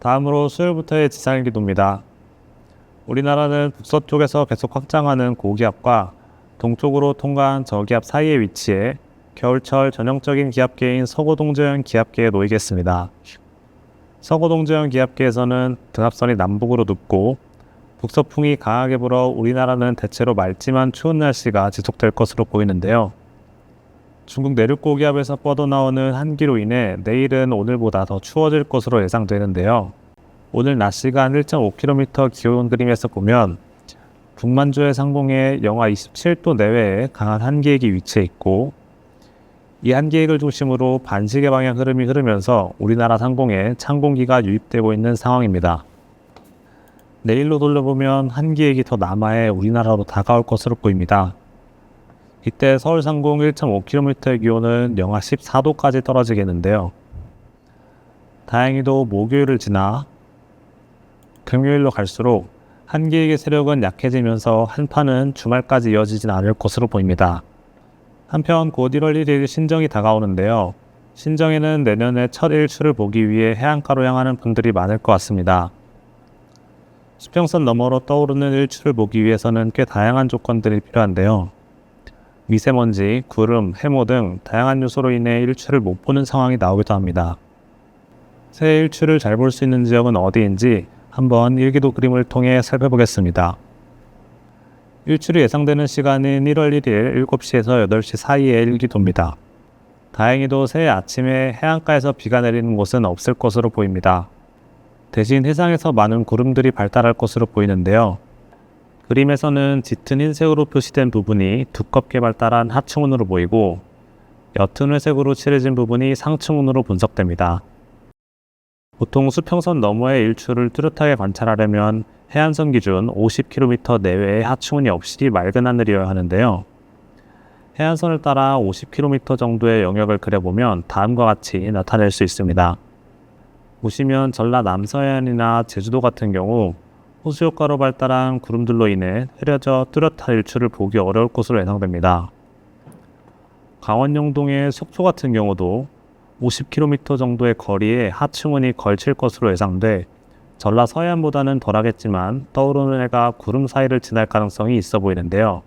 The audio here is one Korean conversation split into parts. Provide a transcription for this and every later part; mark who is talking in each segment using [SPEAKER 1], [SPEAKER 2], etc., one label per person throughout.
[SPEAKER 1] 다음으로 수요일부터의 지상일 기도입니다. 우리나라는 북서쪽에서 계속 확장하는 고기압과 동쪽으로 통과한 저기압 사이에 위치해 겨울철 전형적인 기압계인 서고동저형 기압계에 놓이겠습니다. 서고동저형 기압계에서는 등압선이 남북으로 눕고 북서풍이 강하게 불어 우리나라는 대체로 맑지만 추운 날씨가 지속될 것으로 보이는데요. 중국 내륙 고기압에서 뻗어나오는 한기로 인해 내일은 오늘보다 더 추워질 것으로 예상되는데요. 오늘 낮 시간 1.5km 기온 그림에서 보면 북만주의 상공에 영하 27도 내외의 강한 한기액이 위치해 있고 이 한기액을 중심으로 반시계 방향 흐름이 흐르면서 우리나라 상공에 찬 공기가 유입되고 있는 상황입니다. 내일로 돌려보면 한기액이 더 남하해 우리나라로 다가올 것으로 보입니다. 이때 서울 상공 1.5km의 기온은 영하 14도까지 떨어지겠는데요. 다행히도 목요일을 지나 금요일로 갈수록 한기액의 세력은 약해지면서 한파는 주말까지 이어지진 않을 것으로 보입니다. 한편 곧 1월 1일 신정이 다가오는데요. 신정에는 내년에 첫 일출을 보기 위해 해안가로 향하는 분들이 많을 것 같습니다. 수평선 너머로 떠오르는 일출을 보기 위해서는 꽤 다양한 조건들이 필요한데요. 미세먼지, 구름, 해모 등 다양한 요소로 인해 일출을 못 보는 상황이 나오기도 합니다. 새 일출을 잘 볼 수 있는 지역은 어디인지 한번 일기도 그림을 통해 살펴보겠습니다. 일출이 예상되는 시간은 1월 1일 7시에서 8시 사이의 일기도입니다. 다행히도 새해 아침에 해안가에서 비가 내리는 곳은 없을 것으로 보입니다. 대신 해상에서 많은 구름들이 발달할 것으로 보이는데요. 그림에서는 짙은 흰색으로 표시된 부분이 두껍게 발달한 하층운으로 보이고 옅은 회색으로 칠해진 부분이 상층운으로 분석됩니다. 보통 수평선 너머의 일출을 뚜렷하게 관찰하려면 해안선 기준 50km 내외의 하층운이 없이 맑은 하늘이어야 하는데요. 해안선을 따라 50km 정도의 영역을 그려보면 다음과 같이 나타낼 수 있습니다. 보시면 전라 남서해안이나 제주도 같은 경우 호수 효과로 발달한 구름들로 인해 흐려져 뚜렷한 일출을 보기 어려울 것으로 예상됩니다. 강원 영동의 속초 같은 경우도 50km 정도의 거리에 하층운이 걸칠 것으로 예상돼 전라 서해안보다는 덜하겠지만 떠오르는 해가 구름 사이를 지날 가능성이 있어 보이는데요.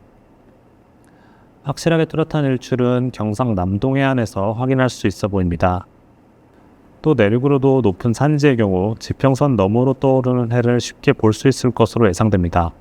[SPEAKER 1] 확실하게 뚜렷한 일출은 경상 남동 해안에서 확인할 수 있어 보입니다. 또 내륙으로도 높은 산지의 경우 지평선 너머로 떠오르는 해를 쉽게 볼 수 있을 것으로 예상됩니다.